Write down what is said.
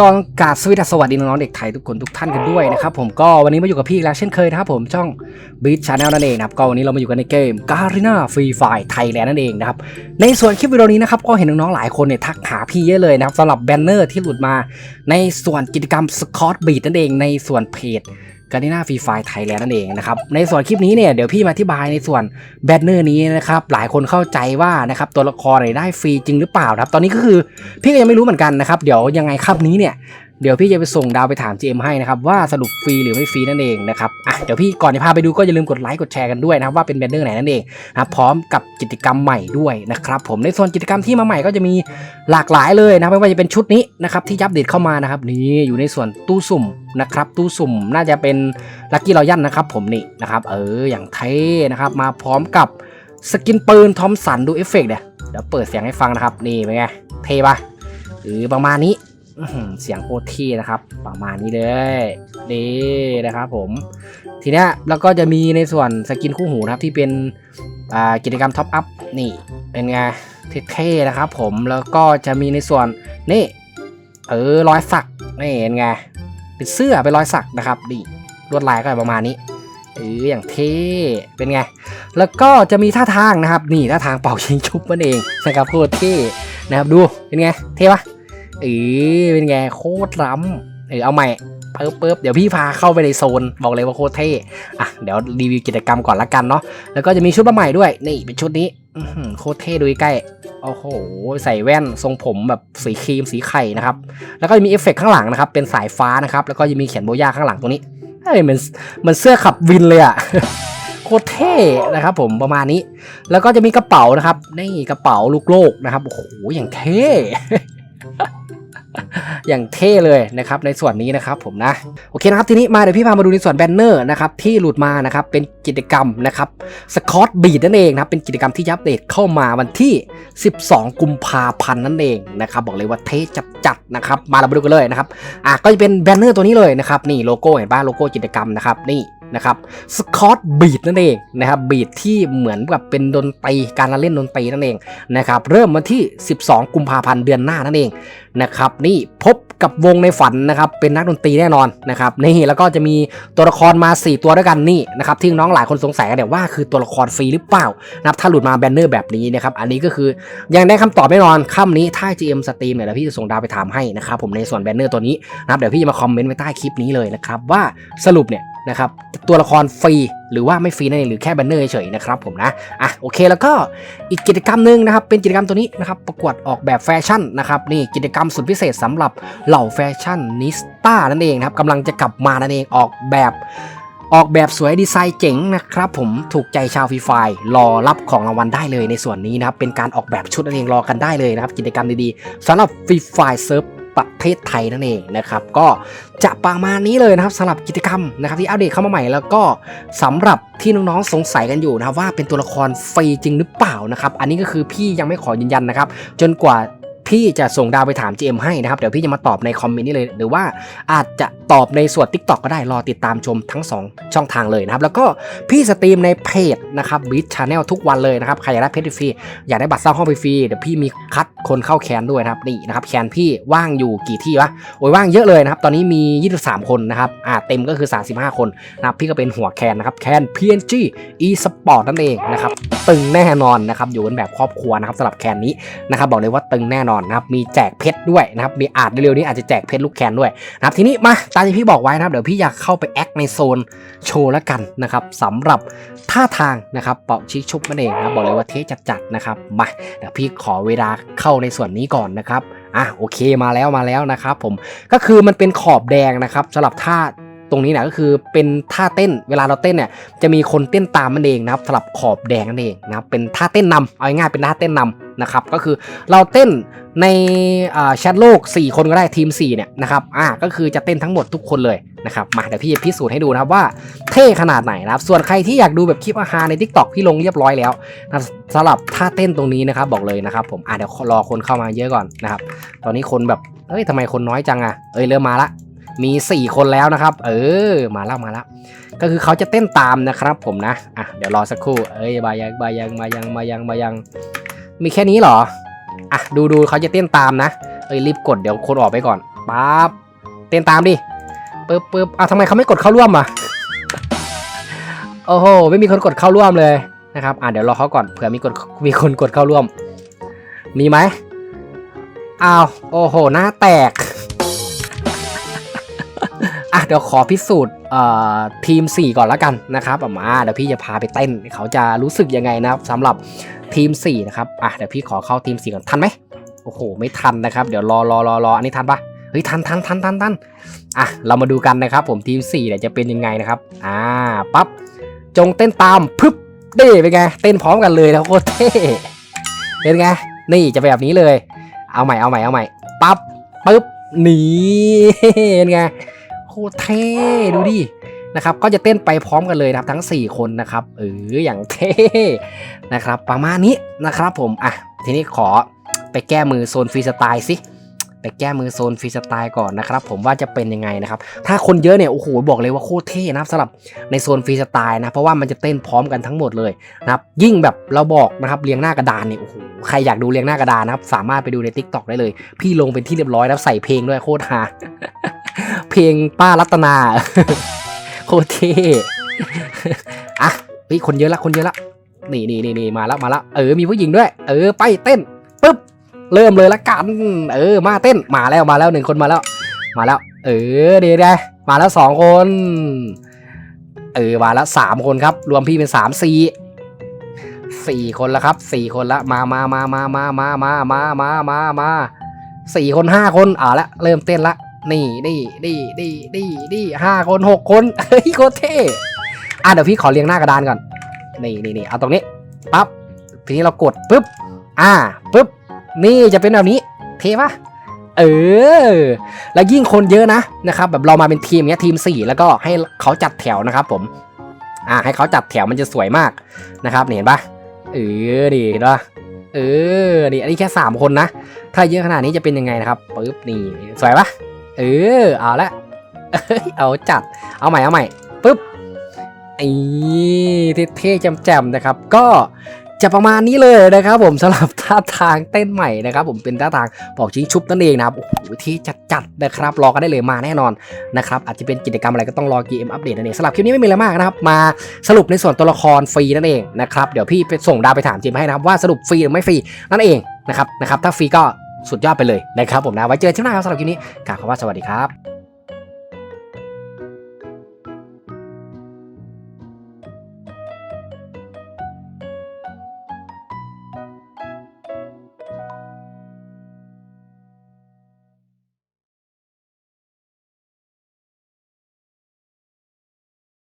ก็ต้องกราบสวัสดีสวัสดีน้องๆเด็กไทยทุกคนทุกท่านกันด้วยนะครับผมก็วันนี้มาอยู่กับพี่แล้วเช่นเคยนะครับผมช่อง Beat Channel นั่นเองนะครับก็วันนี้เรามาอยู่กันในเกม Garena Free Fire Thailand นั่นเองนะครับในส่วนคลิปวิดีโอนี้นะครับก็เห็นน้องๆหลายคนเนี่ยทักหาพี่เยอะเลยนะครับสำหรับแบนเนอร์ที่หลุดมา ในส่วนกิจกรรม Scott Beat นั่นเองในส่วนเพจ การ e น่าฟรีไฟไทยแลนด์นั่นเองนะครับในส่วนคลิปนี้เนี่ยเดี๋ยวพี่มาอธิบายในส่วนแบนเนอร์นี้นะครับหลายคนเข้าใจว่านะครับตัวละครได้ฟรีจริงหรือเปล่านะครับตอนนี้ก็คือพี่ก็ยังไม่รู้เหมือนกันนะครับเดี๋ยวยังไงครับนี้เนี่ย เดี๋ยวพี่จะไปส่งดาวไปถาม GM ให้นะครับว่าสรุปฟรีหรือไม่ฟรีนั่นเองนะครับอะเดี๋ยวพี่ก่อนจะพาไปดูก็อย่าลืมกดไลค์กดแชร์กันด้วยนะครับว่าเป็นแบนเนอร์ไหนนั่นเองนะครับพร้อมกับกิจกรรมใหม่ด้วยนะครับผมในส่วนกิจกรรมที่มาใหม่ก็จะมีหลากหลายเลยนะไม่ว่าจะเป็นชุดนี้นะครับที่ยับเดตเข้ามานะครับนี่อยู่ในส่วนตู้สุ่มนะครับตู้สุ่มน่าจะเป็นลักกี้รอยันนะครับผมนี่นะครับเอออย่างเท่นะครับมาพร้อมกับสกินปืนทอมสันดูเอฟเฟกต์เดี๋ยวเปิดเสียงให้ฟังนะครับนี่เป็นไงเท่ปะหรือประมาณนี้ เสียงโคตรเท่นะครับ ประมาณนี้เลยนี่นะครับผมทีนี้แล้วก็จะมีในส่วนสกินคู่หูนะครับที่เป็นกิจกรรมท็อปอัพนี่เป็นไงเท่ๆนะครับผมแล้วก็จะมีในส่วนนี่เออรอยสักนี่เป็นไงเป็นเสื้อเป็นรอยสักนะครับนี่ลวดลายก็ประมาณนี้เอออย่างเท่เป็นไง แล้วก็จะมีท่าทางนะครับ นี่ท่าทางเป่าชิงชุบนั่นเองนะครับโคตรเท่นะครับดูเป็นไงเท่ปะ เออเป็นไงโคตรล้ำเออเอาใหม่เปิ๊บเปิ๊บเดี๋ยวพี่พาเข้าไปในโซน บอกเลยว่าโคตรเท่อะเดี๋ยวรีวิวกิจกรรมก่อนละกันเนาะแล้วก็จะมีชุดมาใหม่ด้วยนี่เป็นชุดนี้โคตรเท่ดูใกล้โอ้โห ใส่แว่นทรงผมแบบสีครีมสีไข่นะครับ แล้วก็จะมีเอฟเฟกต์ข้างหลังนะครับ เป็นสายฟ้านะครับ แล้วก็จะมีเขียนโบย่าข้างหลังตรงนี้เฮ้ยมันมันเสื้อขับวินเลยอะโคตรเท่นะครับ ผมประมาณนี้ แล้วก็จะมีกระเป๋านะครับนี่กระเป๋าลูกโลกนะครับโอ้โหอย่างเท่ อย่างเท่เลยนะครับในส่วนนี้นะครับผมนะโอเคนะครับทีนี้มาเดี๋ยวพี่พามาดูในส่วนแบนเนอร์นะครับที่หลุดมานะครับเป็นกิจกรรมนะครับสกอตบีดนั่นเองนะครับเป็นกิจกรรมที่ยับเดตเข้ามาวันที่ 12 กุมภาพันธ์นั่นเองนะครับบอกเลยว่าเท่จัดๆนะครับมาเราไปดูกันเลยนะครับอะก็จะเป็นแบนเนอร์ตัวนี้เลยนะครับนี่โลโก้เห็นป่ะโลโก้กิจกรรมนะครับนี่ นะครับสกอตบีดนั่นเองนะครับบีดที่เหมือนกับเป็นดนตรีการเล่นดนตรีนั่นเองนะครับเริ่มวันที่ 12 กุมภาพันธ์เดือนหน้านั่นเองนะครับนี่พบกับวงในฝันนะครับเป็นนักดนตรีแน่นอนนะครับนี่แล้วก็จะมีตัวละครมา 4 ตัวด้วยกันนี่นะครับที่น้องหลายคนสงสัยกันเนี่ยว่าคือตัวละครฟรีหรือเปล่านะครับถ้าหลุดมาแบนเนอร์แบบนี้นะครับอันนี้ก็คือยังได้คำตอบแน่นอนค่ำนี้ถ้า GM สตรีมเนี่ยเดี๋ยวพี่จะส่งดาวไปถามให้นะครับผมในส่วนแบนเนอร์ตัวนี้นะครับเดี๋ยวพี่จะมาคอมเมนต์ไว้ใต้คลิปนี้เลยนะครับว่าสรุปเนี่ย นะครับตัวละครฟรีหรือว่าไม่ฟรีนั่นเองหรือแค่แบนเนอร์เฉยๆนะครับผมนะอะโอเคแล้วก็อีกกิจกรรมหนึ่งนะครับเป็นกิจกรรมตัวนี้นะครับประกวดออกแบบแฟชั่นนะครับนี่กิจกรรมสุดพิเศษสำหรับเหล่าแฟชั่นนิสต้านั่นเองครับกำลังจะกลับมานั่นเองออกแบบออกแบบสวยดีไซน์เจ๋งนะครับผมถูกใจชาวฟรีไฟรอรับของรางวัลได้เลยในส่วนนี้นะครับเป็นการออกแบบชุดนั่นเองรอกันได้เลยนะครับกิจกรรมดีๆสำหรับฟรีไฟเซิร์ฟ ประเทศไทยนั่นเองนะครับก็จะประมาณนี้เลยนะครับสำหรับกิจกรรมนะครับที่อัปเดตเข้ามาใหม่แล้วก็สำหรับที่น้องๆสงสัยกันอยู่นะครับว่าเป็นตัวละครฟรีจริงหรือเปล่านะครับอันนี้ก็คือพี่ยังไม่ขอยืนยันนะครับจนกว่า พี่จะส่งดาวไปถาม GM ให้นะครับ เดี๋ยวพี่จะมาตอบในคอมเมนต์นี้เลย หรือว่าอาจจะตอบในส่วน TikTok ก็ได้รอติดตามชมทั้ง 2 ช่องทางเลยนะครับ แล้วก็พี่สตรีมในเพจนะครับบิทชาแนลทุกวันเลยนะครับ ใครอยากได้เพจฟรีอยากได้บัตรสร้างห้องฟรีเดี๋ยวพี่มีคัดคนเข้าแคนด้วยนะครับนี่นะครับแคนพี่ว่างอยู่กี่ที่วะโอ้ยว่างเยอะเลยนะครับตอนนี้มี 23 คนนะครับอ่าเต็มก็คือ 35 คนนะครับพี่ก็เป็นหัวแคนนะครับแคน PNG e-sport นั่นเองนะครับตึงแน่นอนนะครับอยู่กันแบบครอบครัวนะครับสำหรับแคนนี้นะครับบอกเลยว่าตึงแน่นอนนะครับมีแจกเพชรด้วยนะครับมีอาจเร็วๆนี้อาจจะแจกเพชรลูกแคนด้วยนะครับทีนี้มาตามที่พี่บอกไว้นะครับเดี๋ยวพี่อยากเข้าไปแอคในโซนโชว์แล้วกันนะครับสำหรับท่าทางนะครับเป่าชิกชุบนั่นเองนะบบอกเลยว่าเท่จัดๆนะครับมาเดี๋ยวพี่ขอเวลาเข้าในส่วนนี้ก่อนนะครับอะโอเคมาแล้วมาแล้วนะครับผมก็คือมันเป็นขอบแดงนะครับสำหรับท่าตรงนี้นะก็คือเป็นท่าเต้นเวลาเราเต้นเนี่ยจะมีคนเต้นตามมันเองนะครับสำหรับขอบแดงนั่นเองนะครับเป็นท่าเต้นนำเอาง่ายๆเป็นท่าเต้นนำ นะครับก็คือเราเต้นในแชทโลก 4 คนก็ได้ทีม 4 เนี่ยนะครับอ่าก็คือจะเต้นทั้งหมดทุกคนเลยนะครับมาเดี๋ยวพี่จะพิสูจน์ให้ดูนะครับว่าเท่ขนาดไหนนะครับส่วนใครที่อยากดูแบบคลิปอาหารใน Tik t o อกพี่ลงเรียบร้อยแล้วนะสำหรับท่าเต้นตรงนี้นะครับบอกเลยนะครับผมอ่าเดี๋ยวรอคนเข้ามาเยอะก่อนนะครับตอนนี้คนแบบเอ้ยทำไมคนน้อยจังอะเอ้ยเริ่มมาละมี 4 คนแล้วนะครับ เออ มาแล้วมาแล้ว ก็คือเขาจะเต้นตามนะครับผมนะ อะ เดี๋ยวรอสักครู่ เอ้ยบายังบายัง มายัง มายัง มายัง มีแค่นี้เหรอ อะ ดูดูเขาจะเต้นตามนะ เอ้ยรีบกดเดี๋ยวคนออกไปก่อนปั๊บเต้นตามดิปึ๊บปึ๊บอะทำไมเขาไม่กดเข้าร่วมอะโอ้โหไม่มีคนกดเข้าร่วมเลยนะครับ อะเดี๋ยวรอเขาก่อนเผื่อมีกดมีคนกดเข้าร่วม มีไหมอ้าวโอ้โหหน้าแตกอะเดี๋ยวขอพิสูจน์เอ่อทีม 4 ก่อนแล้วกันนะครับมาเดี๋ยวพี่จะพาไปเต้นเขาจะรู้สึกยังไงนะครับสำหรับ ทีม4นะครับอะเดี๋ยวพี่ขอเข้าทีม4ก่อนทันไหมโอ้โห ไม่ทันนะครับ เดี๋ยวรอรอรอรออันนี้ทันปะเฮ้ยทันทันทันทันทันอะเรามาดูกันนะครับ ผมทีม4เนี่ยจะเป็นยังไงนะครับอ่าปั๊บจงเต้นตามพึบเด้เป็นไงเต้นพร้อมกันเลยนะโคตรเท่เป็นไงนี่จะเป็นแบบนี้เลย เอาใหม่เอาใหม่เอาใหม่ปั๊บปึ๊บหนีเป็นไงโคตรเท่ดูดิ นะครับก็จะเต้นไปพร้อมกันเลยนะครับทั้ง 4 คนนะครับเอออย่างเท่นะครับประมาณนี้นะครับผมอะทีนี้ขอไปแก้มือโซนฟรีสไตล์สิไปแก้มือโซนฟรีสไตล์ก่อนนะครับผมว่าจะเป็นยังไงนะครับถ้าคนเยอะเนี่ยโอ้โหบอกเลยว่าโคตรเท่นะครับสำหรับในโซนฟรีสไตล์นะเพราะว่ามันจะเต้นพร้อมกันทั้งหมดเลยนะครับยิ่งแบบเราบอกนะครับเรียงหน้ากระดานเนี่ยโอ้โหใครอยากดูเรียงหน้ากระดานนะครับสามารถไปดูใน Tik t o k ได้เลย พี่ลงเป็นที่เรียบร้อยแล้วใส่เพลงด้วยโคตรฮาเพลงป้ารัตนา คตรเท่อะเฮ้ยคนเยอะละคนเยอะละนี่นี่นี่นี่มาแล้วมาแล้วเออมีผู้หญิงด้วย เออไปเต้นปึ๊บเริ่มเลยละกัน เออ มาเต้นมาแล้วมาแล้วหนึ่งคนมาแล้ว มาแล้ว เออเดี๋ยวเดี๋ยมาแล้วสองคน เออมาแล้วสามคนครับ รวมพี่เป็นสามสี่สี่คนแล้วครับสี่คนละมามามามามามามามามามามาสี่คนห้าคนอ่าละเริ่มเต้นละ นี่นี่นี่นี่นี่นี่ห้าคนหกคนเฮ้ยโคตรเท่อะเดี๋ยวพี่ขอเรียงหน้ากระดานก่อนนี่นี่นี่เอาตรงนี้ปั๊บทีนี้เรากดปุ๊บอ่าปุ๊บนี่จะเป็นแบบนี้ เท่ปะเออ แล้วยิ่งคนเยอะนะนะครับ แบบเรามาเป็นทีมเนี้ยทีม 4 แล้วก็ให้เขาจัดแถวนะครับ ผม อ่า ให้เขาจัดแถวมันจะสวยมากนะครับเห็นปะเออดีเห็นปะเออนี่อันนี้แค่ 3 คนนะ ถ้าเยอะขนาดนี้จะเป็นยังไงนะครับปึ๊บนี่สวยปะ เออ เอาละเอ้ยเอาจัด เอาใหม่ เอาใหม่ปึ๊บไอ้เท่ๆแจ่มๆนะครับ ก็จะประมาณนี้เลยนะครับ ผมสำหรับท่าทางเต้นใหม่นะครับ ผมเป็นท่าทางบอกชิงชุบนั่นเองนะครับโอ้โหที่จัดๆนะครับรอกันได้เลยมาแน่นอนนะครับอาจจะเป็นกิจกรรมอะไรก็ต้องรอ GM อัปเดตนั่นเองสำหรับคลิปนี้ไม่มีอะไรมากนะครับ มาสรุปในส่วนตัวละครฟรีนั่นเองนะครับเดี๋ยวพี่ไปส่งดาวไปถามจีมให้นะครับว่าสรุปฟรีหรือไม่ฟรีนั่นเองนะครับนะครับถ้าฟรีก็ สุดยอดไปเลยนะครับผมนะไว้เจอกันที่หน้าครับสำหรับคลิปนี้กล่าวคำว่าสวัสดีครับ